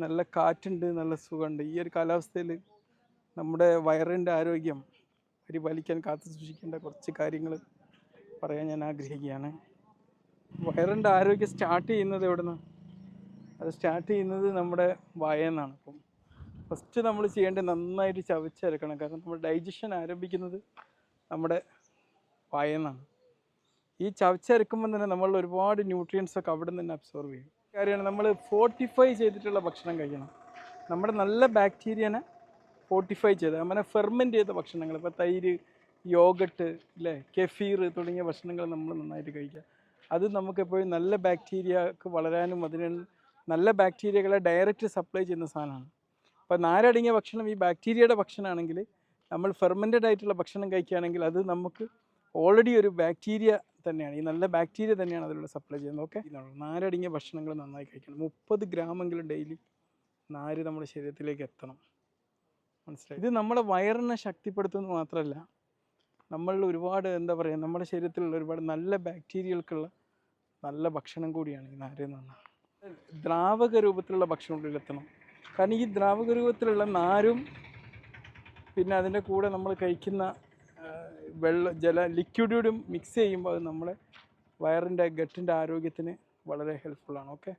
നല്ല കാറ്റുണ്ട് നല്ല സുഖമുണ്ട്. ഈ ഒരു കാലാവസ്ഥയിൽ നമ്മുടെ വയറിന്റെ ആരോഗ്യം പരിപാലിക്കാൻ കാത്തു സൂക്ഷിക്കേണ്ട കുറച്ച് കാര്യങ്ങൾ പറയാൻ ഞാൻ ആഗ്രഹിക്കുകയാണ്. വയറിന്റെ ആരോഗ്യം സ്റ്റാർട്ട് ചെയ്യുന്നത് എവിടെ നിന്ന് അത് സ്റ്റാർട്ട് ചെയ്യുന്നത് നമ്മുടെ വായെന്നാണ്. അപ്പം ഫസ്റ്റ് നമ്മൾ ചെയ്യേണ്ടത് നന്നായിട്ട് ചവച്ചരക്കണം. കാരണം നമ്മുടെ ഡൈജഷൻ ആരംഭിക്കുന്നത് നമ്മുടെ വായെന്നാണ്. ഈ ചവച്ചരക്കുമ്പോൾ തന്നെ നമ്മൾ ഒരുപാട് ന്യൂട്രിയൻസ് ഒക്കെ അവിടെ നിന്ന് തന്നെ അബ്സോർവ് ചെയ്യും. കാര്യമാണ് നമ്മൾ ഫോർട്ടിഫൈ ചെയ്തിട്ടുള്ള ഭക്ഷണം കഴിക്കണം. നമ്മുടെ നല്ല ബാക്ടീരിയനെ ഫോർട്ടിഫൈ ചെയ്ത് അങ്ങനെ ഫെർമെന്റ് ചെയ്ത ഭക്ഷണങ്ങൾ ഇപ്പോൾ തൈര് യോഗട്ട് അല്ലേ കെഫീർ തുടങ്ങിയ ഭക്ഷണങ്ങൾ നമ്മൾ നന്നായിട്ട് കഴിക്കുക. അത് നമുക്കെപ്പോഴും നല്ല ബാക്ടീരിയക്ക് വളരാനും അതിന് നല്ല ബാക്ടീരിയകളെ ഡയറക്റ്റ് സപ്ലൈ ചെയ്യുന്ന സാധനമാണ്. അപ്പോൾ നാരടങ്ങിയ ഭക്ഷണം ഈ ബാക്ടീരിയയുടെ ഭക്ഷണമാണെങ്കിൽ നമ്മൾ ഫെർമെന്റഡ് ആയിട്ടുള്ള ഭക്ഷണം കഴിക്കുകയാണെങ്കിൽ അത് നമുക്ക് ഓൾറെഡി ഒരു ബാക്ടീരിയ തന്നെയാണ്. ഈ നല്ല ബാക്ടീരിയ തന്നെയാണ് അതിലൂടെ സപ്ലൈ ചെയ്യുന്നത്. ഓക്കെ? നാരടങ്ങിയ ഭക്ഷണങ്ങൾ നന്നായി കഴിക്കണം. മുപ്പത് ഗ്രാമെങ്കിലും ഡെയിലി നാര് നമ്മുടെ ശരീരത്തിലേക്ക് എത്തണം. മനസ്സിലായി? ഇത് നമ്മുടെ വയറിനെ ശക്തിപ്പെടുത്തുന്നത് മാത്രമല്ല നമ്മളിൽ ഒരുപാട് എന്താ പറയുക നമ്മുടെ ശരീരത്തിലുള്ള ഒരുപാട് നല്ല ബാക്ടീരിയകൾക്കുള്ള നല്ല ഭക്ഷണം കൂടിയാണ് ഈ നാര് എന്ന് പറഞ്ഞാൽ. ദ്രാവക രൂപത്തിലുള്ള ഭക്ഷണം ഉള്ളിലെത്തണം കാരണം ഈ ദ്രാവക രൂപത്തിലുള്ള നാരും പിന്നെ അതിന്റെ കൂടെ നമ്മൾ കഴിക്കുന്ന വെള്ള ജല ലിക്വിഡും മിക്സ് ചെയ്യുമ്പോൾ അത് നമ്മളെ വയറിന്റെ ഗട്ടിന്റെ ആരോഗ്യത്തിന് വളരെ ഹെൽപ്ഫുള്ളാണ് ഓക്കെ